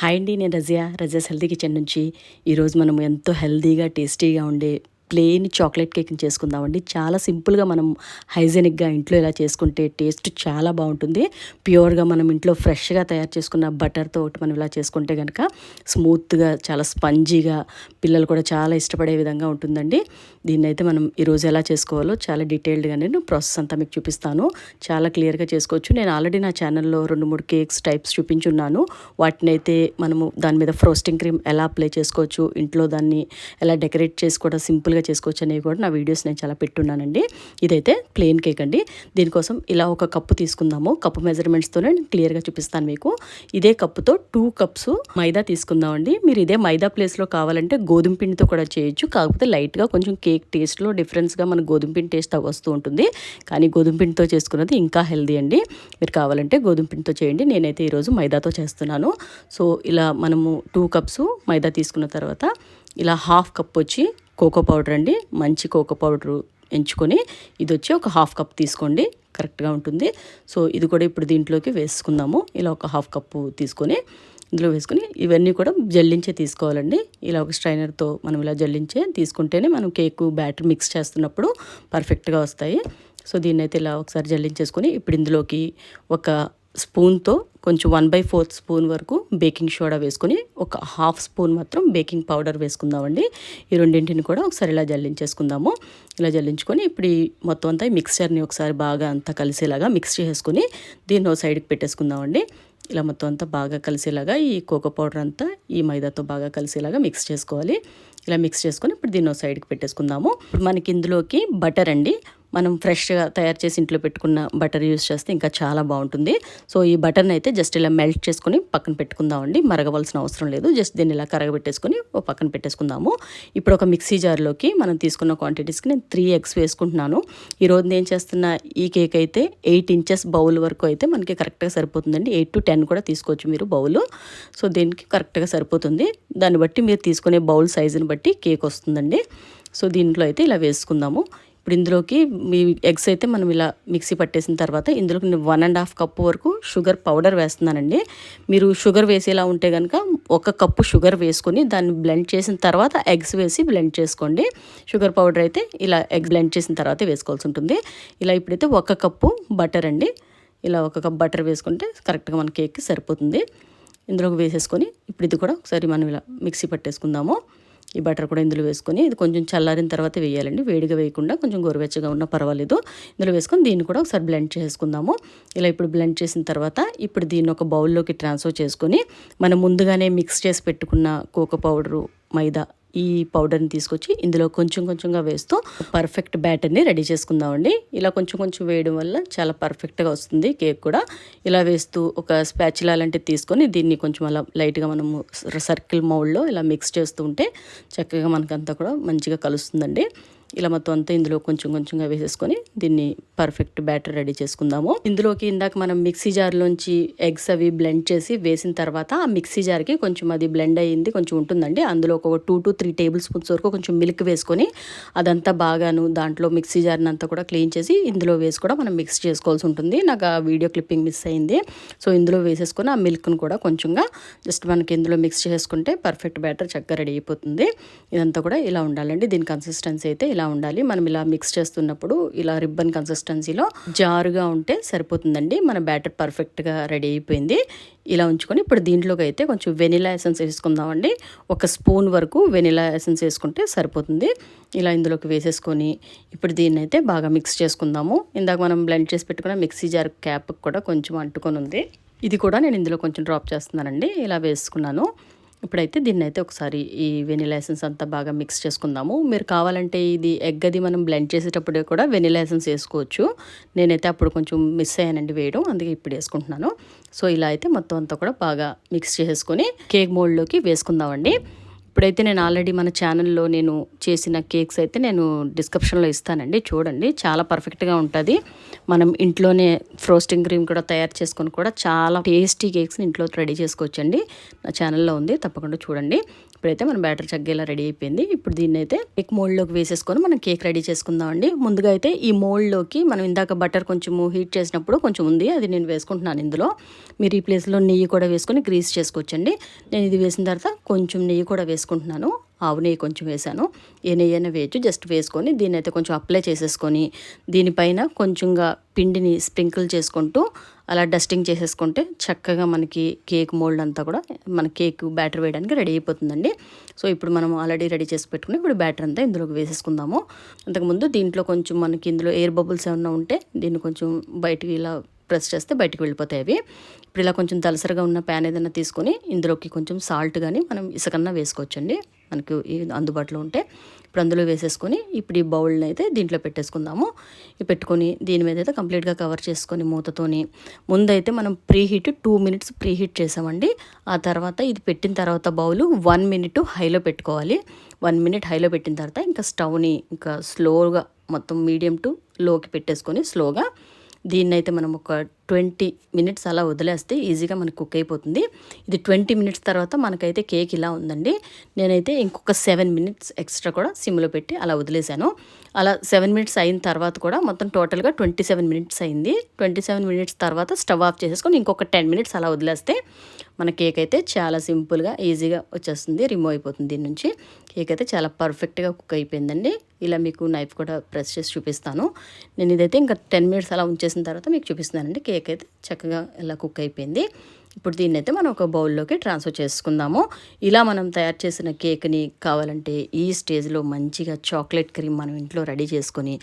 Hi అండి నేను Razia. Razia's healthy kitchen నుంచి. ఈరోజు మనం ఎంతో హెల్తీగా టేస్టీగా ఉండే ప్లెయిన్ చాక్లెట్ కేక్ని చేసుకుందామండి. చాలా సింపుల్గా మనం హైజెనిక్గా ఇంట్లో ఇలా చేసుకుంటే టేస్ట్ చాలా బాగుంటుంది. ప్యూర్గా మనం ఇంట్లో ఫ్రెష్గా తయారు చేసుకున్న బటర్తో ఒకటి మనం ఇలా చేసుకుంటే కనుక స్మూత్గా చాలా స్పంజీగా పిల్లలు కూడా చాలా ఇష్టపడే విధంగా ఉంటుందండి. దీన్ని అయితే మనం ఈరోజు ఎలా చేసుకోవాలో చాలా డీటెయిల్డ్గా నేను ప్రాసెస్ అంతా మీకు చూపిస్తాను. చాలా క్లియర్గా చేసుకోవచ్చు. నేను ఆల్రెడీ నా ఛానల్లో రెండు మూడు కేక్స్ టైప్స్ చూపించున్నాను. వాటిని అయితే మనము దాని మీద ఫ్రోస్టింగ్ క్రీమ్ ఎలా అప్లై చేసుకోవచ్చు ఇంట్లో దాన్ని ఎలా డెకరేట్ చేసి కూడా సింపుల్గా చేసుకోవచ్చు అనేవి కూడా నా వీడియోస్ నేను చాలా పెట్టున్నానండి. ఇదైతే ప్లెయిన్ కేక్ అండి. దీనికోసం ఇలా ఒక కప్పు తీసుకుందాము. కప్పు మెజర్మెంట్స్తోనే నేను క్లియర్గా చూపిస్తాను మీకు. ఇదే కప్పుతో టూ కప్స్ మైదా తీసుకుందామండి. మీరు ఇదే మైదా ప్లేస్లో కావాలంటే గోధుమ పిండితో కూడా చేయొచ్చు. కాకపోతే లైట్గా కొంచెం కేక్ టేస్ట్లో డిఫరెన్స్గా మన గోధుమ పిండి టేస్ట్ వస్తూ ఉంటుంది. కానీ గోధుమ పిండితో చేసుకున్నది ఇంకా హెల్దీ అండి. మీరు కావాలంటే గోధుమ పిండితో చేయండి. నేనైతే ఈరోజు మైదాతో చేస్తున్నాను. సో ఇలా మనము టూ కప్స్ మైదా తీసుకున్న తర్వాత ఇలా హాఫ్ కప్ వచ్చి కోకో పౌడర్ అండి. మంచి కోకో పౌడర్ ఎంచుకొని ఇది వచ్చి ఒక హాఫ్ కప్ తీసుకోండి. కరెక్ట్గా ఉంటుంది. సో ఇది కూడా ఇప్పుడు దీంట్లోకి వేసుకుందాము. ఇలా ఒక హాఫ్ కప్పు తీసుకొని ఇందులో వేసుకొని ఇవన్నీ కూడా జల్లించే తీసుకోవాలండి. ఇలా ఒక స్ట్రైనర్తో మనం ఇలా జల్లించే తీసుకుంటేనే మనం కేకు బ్యాటర్ మిక్స్ చేస్తున్నప్పుడు పర్ఫెక్ట్గా వస్తాయి. సో దీన్ని అయితే ఇలా ఒకసారి జల్లించేసుకొని ఇప్పుడు ఇందులోకి ఒక స్పూన్తో కొంచెం వన్ బై ఫోర్త్ స్పూన్ వరకు బేకింగ్ సోడా వేసుకొని ఒక హాఫ్ స్పూన్ మాత్రం బేకింగ్ పౌడర్ వేసుకుందామండి. ఈ రెండింటిని కూడా ఒకసారి ఇలా జల్లించేసుకుందాము. ఇలా జల్లించుకొని ఇప్పుడు ఈ మొత్తం అంతా ఈ మిక్స్చర్ని ఒకసారి బాగా అంతా కలిసేలాగా మిక్స్ చేసుకొని దీన్ని ఒక సైడ్కి పెట్టేసుకుందామండి. ఇలా మొత్తం అంతా బాగా కలిసేలాగా ఈ కోకో పౌడర్ అంతా ఈ మైదాతో బాగా కలిసేలాగా మిక్స్ చేసుకోవాలి. ఇలా మిక్స్ చేసుకొని ఇప్పుడు దీన్ని ఒక సైడ్కి పెట్టేసుకుందాము. ఇప్పుడు మనకి ఇందులోకి బటర్ అండి. మనం ఫ్రెష్గా తయారు చేసి ఇంట్లో పెట్టుకున్న బటర్ యూస్ చేస్తే ఇంకా చాలా బాగుంటుంది. సో ఈ బటర్ని అయితే జస్ట్ ఇలా మెల్ట్ చేసుకుని పక్కన పెట్టుకుందామండి. మరగవలసిన అవసరం లేదు. జస్ట్ దీన్ని ఇలా కరగబెట్టేసుకొని ఓ పక్కన పెట్టేసుకుందాము. ఇప్పుడు ఒక మిక్సీ జార్లోకి మనం తీసుకున్న క్వాంటిటీస్కి నేను త్రీ ఎగ్స్ వేసుకుంటున్నాను. ఈరోజు నేను చేస్తున్న ఈ కేక్ అయితే ఎయిట్ ఇంచెస్ బౌల్ వరకు అయితే మనకి కరెక్ట్గా సరిపోతుందండి. ఎయిట్ టు టెన్ కూడా తీసుకోవచ్చు మీరు బౌల్. సో దీనికి కరెక్ట్గా సరిపోతుంది. దాన్ని బట్టి మీరు తీసుకునే బౌల్ సైజుని బట్టి కేక్ వస్తుందండి. సో దీంట్లో అయితే ఇలా వేసుకుందాము. ఇప్పుడు ఇందులోకి మీ ఎగ్స్ అయితే మనం ఇలా మిక్సీ పట్టేసిన తర్వాత ఇందులోకి నేను వన్ అండ్ హాఫ్ కప్పు వరకు షుగర్ పౌడర్ వేస్తున్నానండి. మీరు షుగర్ వేసేలా ఉంటే కనుక ఒక కప్పు షుగర్ వేసుకొని దాన్ని బ్లెండ్ చేసిన తర్వాత ఎగ్స్ వేసి బ్లెండ్ చేసుకోండి. షుగర్ పౌడర్ అయితే ఇలా ఎగ్ బ్లెండ్ చేసిన తర్వాత వేసుకోవాల్సి ఉంటుంది. ఇలా ఇప్పుడైతే ఒక కప్పు బటర్ అండి. ఇలా ఒక కప్ బటర్ వేసుకుంటే కరెక్ట్గా మన కేక్కి సరిపోతుంది. ఇందులోకి వేసేసుకొని ఇప్పుడు ఇది కూడా ఒకసారి మనం ఇలా మిక్సీ పట్టేసుకుందాము. ఈ బటర్ కూడా ఇందులో వేసుకొని ఇది కొంచెం చల్లారిన తర్వాత వేయాలండి. వేడిగా వేయకుండా కొంచెం గోరువెచ్చగా ఉన్నా పర్వాలేదు. ఇందులో వేసుకొని దీన్ని కూడా ఒకసారి బ్లెండ్ చేసుకుందాము. ఇలా ఇప్పుడు బ్లెండ్ చేసిన తర్వాత ఇప్పుడు దీన్ని ఒక బౌల్లోకి ట్రాన్స్ఫర్ చేసుకొని మనం ముందుగానే మిక్స్ చేసి పెట్టుకున్న కోకో పౌడరు మైదా ఈ పౌడర్ని తీసుకొచ్చి ఇందులో కొంచెం కొంచెంగా వేస్తూ పర్ఫెక్ట్ బ్యాటర్ని రెడీ చేసుకుందామండి. ఇలా కొంచెం కొంచెం వేయడం వల్ల చాలా పర్ఫెక్ట్గా వస్తుంది కేక్ కూడా. ఇలా వేస్తూ ఒక స్పాచులా లాంటిది తీసుకొని దీన్ని కొంచెం అలా లైట్గా మనము సర్కిల్ మౌల్డ్లో ఇలా మిక్స్ చేస్తూ ఉంటే చక్కగా మనకంతా కూడా మంచిగా కలుస్తుందండి. ఇలా మొత్తం అంతా ఇందులో కొంచెం కొంచెంగా వేసేసుకొని దీన్ని పర్ఫెక్ట్ బ్యాటర్ రెడీ చేసుకుందాము. ఇందులోకి ఇందాక మనం మిక్సీ జార్లోంచి ఎగ్స్ అవి బ్లెండ్ చేసి వేసిన తర్వాత ఆ మిక్సీ జార్కి కొంచెం అది బ్లెండ్ అయ్యింది కొంచెం ఉంటుందండి. అందులో ఒక two to three table spoons వరకు కొంచెం మిల్క్ వేసుకొని అదంతా బాగాను దాంట్లో మిక్సీ జార్ని అంతా కూడా క్లీన్ చేసి ఇందులో వేసి కూడా మనం మిక్స్ చేసుకోవాల్సి ఉంటుంది. నాకు ఆ వీడియో క్లిప్పింగ్ మిస్ అయింది. సో ఇందులో వేసేసుకొని ఆ మిల్క్ను కూడా కొంచెంగా జస్ట్ మనకి ఇందులో మిక్స్ చేసుకుంటే పర్ఫెక్ట్ బ్యాటర్ చక్కగా రెడీ అయిపోతుంది. ఇదంతా కూడా ఇలా ఉండాలండి. దీని కన్సిస్టెన్సీ అయితే ఇలా ఉండాలి. మనం ఇలా మిక్స్ చేస్తున్నప్పుడు ఇలా రిబ్బన్ కన్సిస్టెన్సీలో జారుగా ఉంటే సరిపోతుందండి. మన బ్యాటర్ పర్ఫెక్ట్గా రెడీ అయిపోయింది. ఇలా ఉంచుకొని ఇప్పుడు దీంట్లోకి అయితే కొంచెం వెనిలా ఎసెన్స్ వేసుకుందామండి. ఒక స్పూన్ వరకు వెనిలా ఎసెన్స్ వేసుకుంటే సరిపోతుంది. ఇలా ఇందులోకి వేసేసుకొని ఇప్పుడు దీన్ని అయితే బాగా మిక్స్ చేసుకుందాము. ఇందాక మనం బ్లెండ్ చేసి పెట్టుకున్న మిక్సీ జార్ క్యాప్ కూడా కొంచెం అంటుకొని ఉంది. ఇది కూడా నేను ఇందులో కొంచెం డ్రాప్ చేస్తున్నానండి. ఇలా వేసుకున్నాను. ఇప్పుడైతే దీన్ని అయితే ఒకసారి ఈ వెనిలా ఎసెన్స్ అంతా బాగా మిక్స్ చేసుకుందాము. మీరు కావాలంటే ఇది ఎగ్ అది మనం బ్లెండ్ చేసేటప్పుడే కూడా వెనిలా ఎసెన్స్ వేసుకోవచ్చు. నేనైతే అప్పుడు కొంచెం మిస్ అయ్యానండి వేయడం అందుకే ఇప్పుడు వేసుకుంటున్నాను. సో ఇలా అయితే మొత్తం అంతా కూడా బాగా మిక్స్ చేసుకొని కేక్ మోల్డ్లోకి వేసుకుందామండి. ఇప్పుడైతే నేను ఆల్రెడీ మన ఛానల్లో నేను చేసిన కేక్స్ అయితే నేను డిస్క్రిప్షన్లో ఇస్తానండి. చూడండి చాలా పర్ఫెక్ట్గా ఉంటుంది. మనం ఇంట్లోనే ఫ్రోస్టింగ్ క్రీమ్ కూడా తయారు చేసుకొని కూడా చాలా టేస్టీ కేక్స్ని ఇంట్లో రెడీ చేసుకోవచ్చండి. నా ఛానల్లో ఉంది తప్పకుండా చూడండి. ఇప్పుడైతే మన బ్యాటర్ చగ్గేలా రెడీ అయిపోయింది. ఇప్పుడు దీన్ని అయితే కేక్ మోల్డ్లోకి వేసేసుకొని మనం కేక్ రెడీ చేసుకుందామండి ముందుగా అయితే ఈ మోల్డ్లోకి మనం ఇందాక బటర్ కొంచెము హీట్ చేసినప్పుడు కొంచెం ఉంది. అది నేను వేసుకుంటున్నాను ఇందులో. మీరు ఈ ప్లేస్లో నెయ్యి కూడా వేసుకొని గ్రీస్ చేసుకోవచ్చండి. నేను ఇది వేసిన తర్వాత కొంచెం నెయ్యి కూడా వేసుకుంటున్నాను. ఆవు నెయ్యి కొంచెం వేసాను ఏ నెయ్యి అయినా వేయచ్చు. జస్ట్ వేసుకొని దీన్ని అయితే కొంచెం అప్లై చేసేసుకొని దీనిపైన కొంచెంగా పిండిని స్ప్రింకిల్ చేసుకుంటూ అలా డస్టింగ్ చేసేసుకుంటే చక్కగా మనకి కేక్ మోల్డ్ అంతా కూడా మన కేక్ బ్యాటర్ వేయడానికి రెడీ అయిపోతుందండి. సో ఇప్పుడు మనం ఆల్రెడీ రెడీ చేసి పెట్టుకుని ఇప్పుడు బ్యాటర్ అంతా ఇందులోకి వేసేసుకుందాము. అంతకుముందు దీంట్లో కొంచెం మనకి ఇందులో ఎయిర్ బబుల్స్ ఏమన్నా ఉంటే దీన్ని కొంచెం బయటికి ఇలా ప్రెస్ చేస్తే బయటకు వెళ్ళిపోతాయి అవి. ఇప్పుడు ఇలా కొంచెం దలసరిగా ఉన్న ప్యాన్ ఏదైనా తీసుకొని ఇందులోకి కొంచెం సాల్ట్ కానీ మనం ఇసుకన్నా వేసుకోవచ్చండి. మనకు అందుబాటులో ఉంటే ఇప్పుడు అందులో వేసేసుకొని ఇప్పుడు ఈ బౌల్ని అయితే దీంట్లో పెట్టేసుకుందాము. ఇవి పెట్టుకొని దీని మీద అయితే కంప్లీట్గా కవర్ చేసుకొని మూతతోని ముందైతే మనం preheat two minutes preheat చేసామండి. ఆ తర్వాత ఇది పెట్టిన తర్వాత బౌల్ వన్ మినిట్ హైలో పెట్టుకోవాలి. వన్ మినిట్ హైలో పెట్టిన తర్వాత ఇంకా స్టవ్ని ఇంకా స్లోగా మొత్తం మీడియం టు లోకి పెట్టేసుకొని స్లోగా దీన్నైతే మనం ఒక ట్వంటీ మినిట్స్ అలా వదిలేస్తే ఈజీగా మనకు కుక్ అయిపోతుంది. ఇది ట్వంటీ మినిట్స్ తర్వాత మనకైతే కేక్ ఇలా ఉందండి. నేనైతే ఇంకొక సెవెన్ మినిట్స్ ఎక్స్ట్రా కూడా సిమ్లో పెట్టి అలా వదిలేశాను. అలా సెవెన్ మినిట్స్ అయిన తర్వాత కూడా మొత్తం టోటల్గా ట్వంటీ సెవెన్ మినిట్స్ అయింది. ట్వంటీ సెవెన్ మినిట్స్ తర్వాత స్టవ్ ఆఫ్ చేసేసుకొని ఇంకొక టెన్ మినిట్స్ అలా వదిలేస్తే మన కేక్ అయితే చాలా సింపుల్గా ఈజీగా వచ్చేస్తుంది రిమూవ్ అయిపోతుంది దీని నుంచి. కేక్ అయితే చాలా పర్ఫెక్ట్గా కుక్ అయిపోయిందండి. ఇలా మీకు నైఫ్ కూడా ప్రెస్ చేసి చూపిస్తాను. నేను ఇదైతే ఇంకా టెన్ మినిట్స్ అలా ఉంచేసిన తర్వాత మీకు చూపిస్తున్నానండి కేక్ అయితే చక్కగా ఇలా కుక్ అయిపోయింది. ఇప్పుడు దీన్ని అయితే మనం ఒక బౌల్లోకి ట్రాన్స్ఫర్ చేసుకుందాము. ఇలా మనం తయారు చేసిన కేక్ని కావాలంటే ఈ స్టేజ్లో మంచిగా చాక్లెట్ క్రీమ్ మనం ఇంట్లో రెడీ చేసుకొని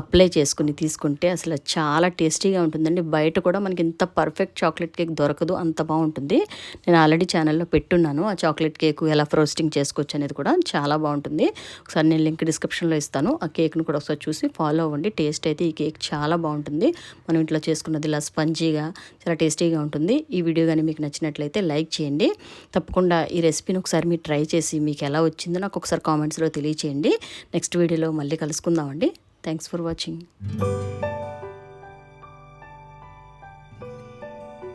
అప్లై చేసుకుని తీసుకుంటే అసలు చాలా టేస్టీగా ఉంటుందండి. బయట కూడా మనకి ఇంత పర్ఫెక్ట్ చాక్లెట్ కేక్ దొరకదు అంత బాగుంటుంది. నేను ఆల్రెడీ ఛానల్లో పెట్టున్నాను. ఆ చాక్లెట్ కేక్ ఎలా ఫ్రోస్టింగ్ చేసుకోవచ్చు అనేది కూడా చాలా బాగుంటుంది. ఒకసారి నేను లింక్ డిస్క్రిప్షన్లో ఇస్తాను. ఆ కేక్ను కూడా ఒకసారి చూసి ఫాలో అవ్వండి. టేస్ట్ అయితే ఈ కేక్ చాలా బాగుంటుంది. మనం ఇంట్లో చేసుకున్నది ఇలా స్పంజీగా చాలా టేస్టీగా ఉంటుంది. ఈ వీడియో కానీ మీకు నచ్చినట్లయితే లైక్ చేయండి. తప్పకుండా ఈ రెసిపీని ఒకసారి మీరు ట్రై చేసి మీకు ఎలా వచ్చిందో నాకు ఒకసారి కామెంట్స్లో తెలియచేయండి. నెక్స్ట్ వీడియోలో మళ్ళీ కలుసుకుందామండి. Thanks for watching.